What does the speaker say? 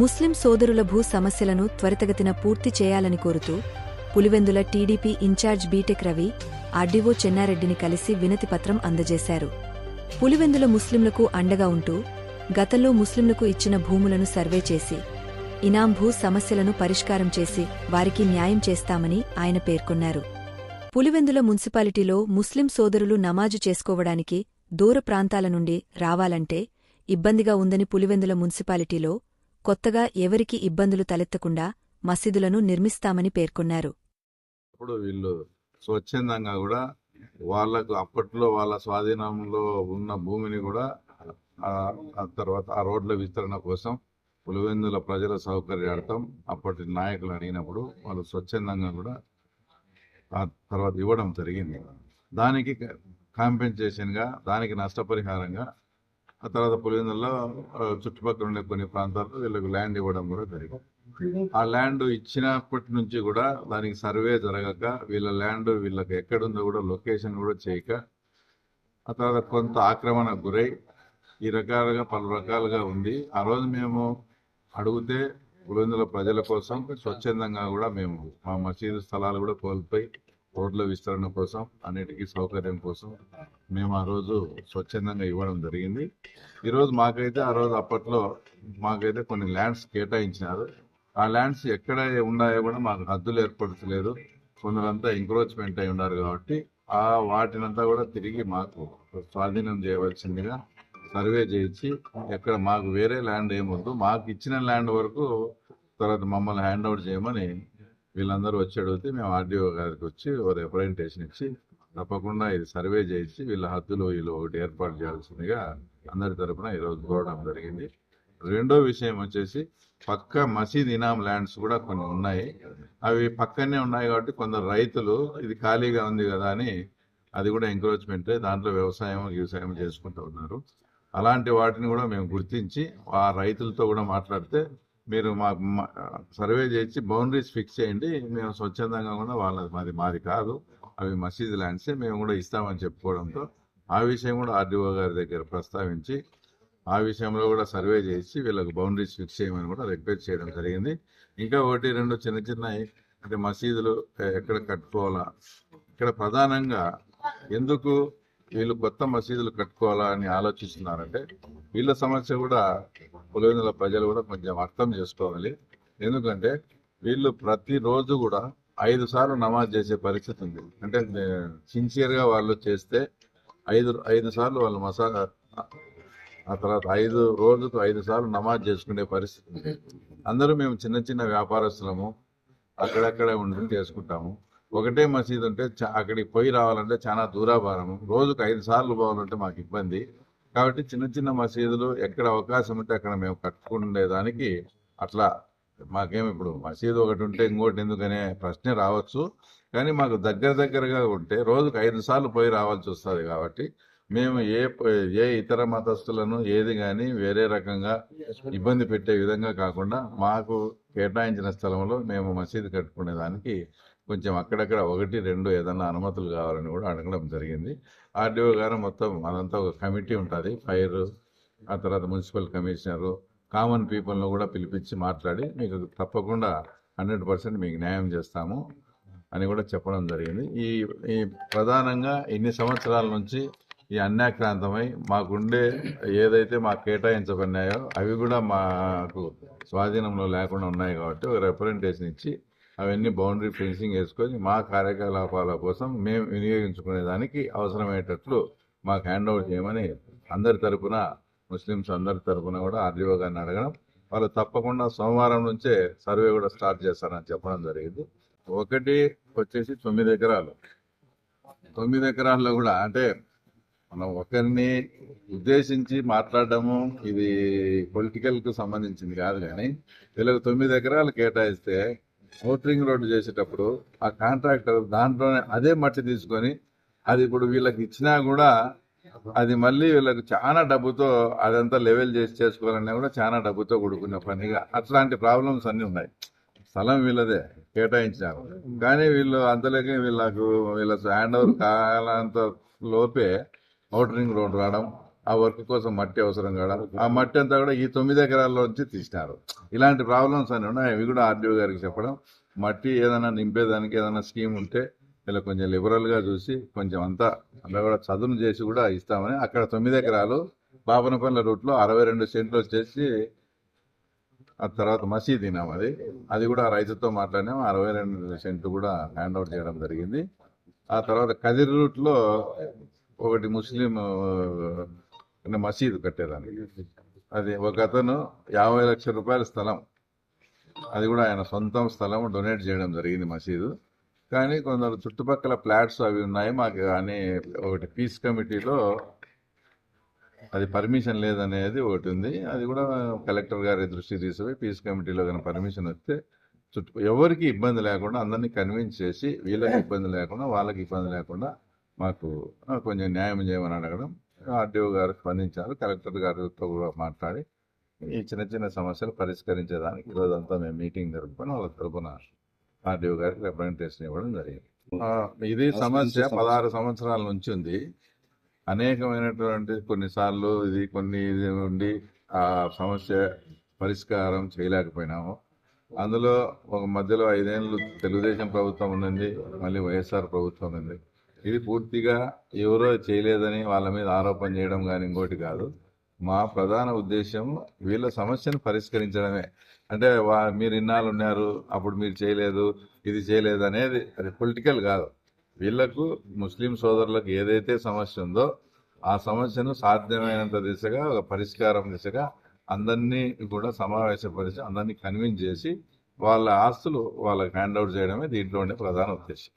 ముస్లిం సోదరుల భూ సమస్యలను త్వరితగతిన పూర్తి చేయాలని కోరుతూ Pulivendula TDP incharge BTech Ravi RDO చెన్నారెడ్డిని కలిసి వినతిపత్రం అందజేశారు. పులివెందుల ముస్లింలకు అండగా ఉంటూ గతంలో ముస్లింలకు ఇచ్చిన భూములను సర్వే చేసి ఇనాం భూ సమస్యలను పరిష్కారం చేసి వారికి న్యాయం చేస్తామని ఆయన పేర్కొన్నారు. పులివెందుల మున్సిపాలిటీలో ముస్లిం సోదరులు నమాజు చేసుకోవడానికి దూర ప్రాంతాల నుండి రావాలంటే ఇబ్బందిగా ఉందని పులివెందుల మున్సిపాలిటీలో కొత్తగా ఎవరికి ఇబ్బందులు తలెత్తకుండా మసీదులను నిర్మిస్తామని పేర్కొన్నారు. అప్పుడు వీళ్ళు స్వచ్ఛందంగా కూడా వాళ్ళకు అప్పట్లో వాళ్ళ స్వాధీనంలో ఉన్న భూమిని కూడా ఆ తర్వాత ఆ రోడ్ల విస్తరణ కోసం పులివెందుల ప్రజల సౌకర్యార్థం అప్పటి నాయకులు అడిగినప్పుడు వాళ్ళు స్వచ్ఛందంగా కూడా ఆ తర్వాత ఇవ్వడం జరిగింది. దానికి కాంపెన్సేషన్గా దానికి నష్టపరిహారంగా ఆ తర్వాత పులివెందుల్లో చుట్టుపక్కల ఉండే కొన్ని ప్రాంతాల్లో వీళ్ళకి ల్యాండ్ ఇవ్వడం కూడా జరిగింది. ఆ ల్యాండ్ ఇచ్చినప్పటి నుంచి కూడా దానికి సర్వే జరగక వీళ్ళ ల్యాండ్ వీళ్ళకి ఎక్కడుందో కూడా లొకేషన్ కూడా చేయక ఆ తర్వాత కొంత ఆక్రమణ గురై ఈ రకాలుగా పలు రకాలుగా ఉంది. ఆ రోజు మేము అడిగితే పులివెందుల ప్రజల కోసం స్వచ్ఛందంగా కూడా మేము మా మసీదు స్థలాలు కూడా కోల్పోయి రోడ్ల విస్తరణ కోసం అన్నిటికీ సౌకర్యం కోసం మేము ఆ రోజు స్వచ్ఛందంగా ఇవ్వడం జరిగింది. ఈరోజు మాకైతే ఆ రోజు అప్పట్లో మాకైతే కొన్ని ల్యాండ్స్ కేటాయించినారు. ఆ ల్యాండ్స్ ఎక్కడ ఉన్నాయో కూడా మాకు హద్దులు ఏర్పడలేదు కొందరంతా ఎంక్రోచ్మెంట్ అయి ఉన్నారు కాబట్టి ఆ వాటినంతా కూడా తిరిగి మాకు స్వాధీనం చేయవలసిందిగా సర్వే చేయించి ఎక్కడ మాకు వేరే ల్యాండ్ ఏమొద్దు మాకు ఇచ్చిన ల్యాండ్ వరకు తర్వాత మమ్మల్ని హ్యాండ్ అవుట్ చేయమని వీళ్ళందరూ వచ్చి అడిగితే మేము ఆర్డీఓ గారికి వచ్చి ఓ రిప్రజెంటేషన్ ఇచ్చి తప్పకుండా ఇది సర్వే చేయించి వీళ్ళ హద్దులు వీళ్ళు ఒకటి ఏర్పాటు చేయాల్సిందిగా అందరి తరపున ఈరోజు కోరడం జరిగింది. రెండో విషయం వచ్చేసి పక్క మసీద్ ఇనాం ల్యాండ్స్ కూడా కొన్ని ఉన్నాయి. అవి పక్కనే ఉన్నాయి కాబట్టి కొందరు రైతులు ఇది ఖాళీగా ఉంది కదా అని అది కూడా ఎంకరేజ్మెంటే దాంట్లో వ్యవసాయం వ్యవసాయం చేసుకుంటూ ఉన్నారు. అలాంటి వాటిని కూడా మేము గుర్తించి ఆ రైతులతో కూడా మాట్లాడితే మీరు మాకు మా- సర్వే చేసి బౌండరీస్ ఫిక్స్ చేయండి మేము స్వచ్ఛందంగా కూడా వాళ్ళది మాది మాది కాదు. అవి మసీదు ల్యాండ్సే మేము కూడా ఇస్తామని చెప్పుకోవడంతో ఆ విషయం కూడా ఆర్డీఓ గారి దగ్గర ప్రస్తావించి ఆ విషయంలో కూడా సర్వే చేసి వీళ్ళకి బౌండరీస్ ఫిక్స్ చేయమని కూడా రిక్వెస్ట్ చేయడం జరిగింది. ఇంకా ఒకటి రెండు చిన్న చిన్న అంటే మసీదులు ఎక్కడ కట్టుకోవాలా? ఇక్కడ ప్రధానంగా ఎందుకు వీళ్ళు కొత్త మసీదులు కట్టుకోవాలా అని ఆలోచిస్తున్నారంటే వీళ్ళ సమస్య కూడా పులివెందుల ప్రజలు కూడా కొంచెం అర్థం చేసుకోవాలి. ఎందుకంటే వీళ్ళు ప్రతిరోజు కూడా ఐదు సార్లు నమాజ్ చేసే పరిస్థితి ఉంది. అంటే సిన్సియర్గా వాళ్ళు చేస్తే ఐదు ఐదు సార్లు వాళ్ళు మసా ఆ తర్వాత ఐదు రోజుకు ఐదు సార్లు నమాజ్ చేసుకునే పరిస్థితి ఉంది. అందరూ మేము చిన్న చిన్న వ్యాపారస్తులము అక్కడక్కడే ఉండి చేసుకుంటాము. ఒకటే మసీదు ఉంటే చా- అక్కడికి పోయి రావాలంటే చాలా దూరాభారం రోజుకు ఐదు సార్లు పోవాలంటే మాకు ఇబ్బంది. కాబట్టి చిన్న చిన్న మసీదులు ఎక్కడ అవకాశం ఉంటే అక్కడ మేము కట్టుకుండేదానికి అట్లా మాకేమి ఇప్పుడు మసీదు ఒకటి ఉంటే ఇంకోటి ఎందుకనే ప్రశ్నే రావచ్చు. కానీ మాకు దగ్గర దగ్గరగా ఉంటే రోజుకు ఐదు సార్లు పోయి రావాల్సి వస్తుంది కాబట్టి మేము ఏ ఏ ఇతర మతస్థులను ఏది కానీ వేరే రకంగా ఇబ్బంది పెట్టే విధంగా కాకుండా మాకు కేటాయించిన స్థలంలో మేము మసీదు కట్టుకునేదానికి కొంచెం అక్కడక్కడ ఒకటి రెండు ఏదన్నా అనుమతులు కావాలని కూడా అడగడం జరిగింది. ఆర్డీఓ గారు మొత్తం అదంతా ఒక కమిటీ ఉంటుంది. ఫైర్ ఆ తర్వాత మున్సిపల్ కమిషనరు కామన్ పీపుల్ను కూడా పిలిపించి మాట్లాడి మీకు తప్పకుండా హండ్రెడ్ పర్సెంట్ మీకు న్యాయం చేస్తాము అని కూడా చెప్పడం జరిగింది. ఈ ఈ ప్రధానంగా ఇన్ని సంవత్సరాల నుంచి ఈ అన్యాక్రాంతమై మాకుండే ఏదైతే మాకు కేటాయించబడినాయో అవి కూడా మాకు స్వాధీనంలో లేకుండా ఉన్నాయి కాబట్టి ఒక రిప్రజెంటేషన్ ఇచ్చి అవన్నీ బౌండరీ ఫెన్సింగ్ వేసుకొని మా కార్యకలాపాల కోసం మేము వినియోగించుకునేదానికి అవసరమయ్యేటట్లు మాకు హ్యాండ్ ఓవర్ చేయమని అందరి తరపున ముస్లిమ్స్ అందరి తరపున కూడా ఆర్డీఓ గారిని అడగడం. వాళ్ళు తప్పకుండా సోమవారం నుంచే సర్వే కూడా స్టార్ట్ చేస్తారని చెప్పడం జరిగింది. ఒకటి వచ్చేసి తొమ్మిది ఎకరాలు. తొమ్మిది ఎకరాల్లో కూడా అంటే మనం ఒకరిని ఉద్దేశించి మాట్లాడడము ఇది పొలిటికల్కు సంబంధించింది కాదు కానీ వీళ్ళకి తొమ్మిది ఎకరాలు కేటాయిస్తే ఔటరింగ్ రోడ్డు చేసేటప్పుడు ఆ కాంట్రాక్టర్ దాంట్లోనే అదే మట్టి తీసుకొని అది ఇప్పుడు వీళ్ళకి ఇచ్చినా కూడా అది మళ్ళీ వీళ్ళకి చాలా డబ్బుతో అదంతా లెవెల్ చేసి చేసుకోవాలన్నా కూడా చాలా డబ్బుతో కూడుకున్న పనిగా. అట్లాంటి ప్రాబ్లమ్స్ అన్ని ఉన్నాయి. స్థలం వీళ్ళదే కేటాయించినారు కానీ వీళ్ళు అంతలోకి వీళ్ళకు వీళ్ళ హ్యాండ్ ఓవర్ కాలంత లోపే ఔటర్ రోడ్ రావడం ఆ వర్క్ కోసం మట్టి అవసరం కూడా ఆ మట్టి అంతా కూడా ఈ తొమ్మిది ఎకరాల్లో నుంచి తీసినారు. ఇలాంటి ప్రాబ్లమ్స్ అన్ని ఉన్నాయి. అవి కూడా ఆర్డీఓ గారికి చెప్పడం. మట్టి ఏదైనా నింపేదానికి ఏదైనా స్కీమ్ ఉంటే ఇలా కొంచెం లిబరల్గా చూసి కొంచెం అంతా అలా కూడా చదును చేసి కూడా ఇస్తామని అక్కడ తొమ్మిది ఎకరాలు బాపనపల్లి రూట్లో అరవై రెండు సెంట్లు వచ్చేసి ఆ తర్వాత మసీద్ తినాం అది. అది కూడా రైతుతో మాట్లాడినాం. అరవై రెండు సెంట్లు కూడా హ్యాండ్ అవుట్ చేయడం జరిగింది. ఆ తర్వాత కదిరి రూట్లో ఒకటి ముస్లిం ఆ, మసీదు కట్టేదానికి. అది ఒక అతను యాభై లక్షల రూపాయల స్థలం. అది కూడా ఆయన సొంతం స్థలం డొనేట్ చేయడం జరిగింది మసీదు. కానీ కొందరు చుట్టుపక్కల ఫ్లాట్స్ అవి ఉన్నాయి. మాకు అని ఒకటి పీస్ కమిటీలో అది పర్మిషన్ లేదనేది ఒకటి ఉంది. అది కూడా కలెక్టర్ గారి దృష్టికి తీసుకుపోయి పీస్ కమిటీలో కానీ పర్మిషన్ వస్తే చుట్టూ ఎవరికి ఇబ్బంది లేకుండా అందరినీ కన్విన్స్ చేసి వీళ్ళకి ఇబ్బంది లేకుండా వాళ్ళకి ఇబ్బంది లేకుండా మాకు కొంచెం న్యాయం చేయమని అడగడం ఆర్డీఓ గారు స్పందించారు కలెక్టర్ గారితో కూడా మాట్లాడి ఈ చిన్న చిన్న సమస్యలు పరిష్కరించేదానికి ఈరోజంతా మేము మీటింగ్ జరుపుకొని వాళ్ళ తరపున ఆర్డీఓ గారికి రిప్రజెంటేషన్ ఇవ్వడం జరిగింది. ఇది సమస్య పదహారు సంవత్సరాల నుంచి ఉంది. అనేకమైనటువంటి కొన్నిసార్లు ఇది కొన్ని ఇది ఉండి ఆ సమస్య పరిష్కారం చేయలేకపోయినాము. అందులో ఒక మధ్యలో ఐదేళ్ళు తెలుగుదేశం ప్రభుత్వం ఉండింది మళ్ళీ వైఎస్ఆర్ ప్రభుత్వం ఉంది. ఇది పూర్తిగా ఎవరో చేయలేదని వాళ్ళ మీద ఆరోపణ చేయడం కానీ ఇంకోటి కాదు. మా ప్రధాన ఉద్దేశం వీళ్ళ సమస్యను పరిష్కరించడమే. అంటే వా మీరు ఇన్నాళ్ళు ఉన్నారు అప్పుడు మీరు చేయలేదు ఇది చేయలేదు అనేది అది పొలిటికల్ కాదు. వీళ్ళకు ముస్లిం సోదరులకు ఏదైతే సమస్య ఉందో ఆ సమస్యను సాధ్యమైనంత దిశగా ఒక పరిష్కారం దిశగా అందరినీ కూడా సమావేశపరిచి అందరినీ కన్విన్స్ చేసి వాళ్ళ ఆస్తులు వాళ్ళకి హ్యాండ్ అవుట్ చేయడమే దీంట్లో ఉండే ప్రధాన ఉద్దేశం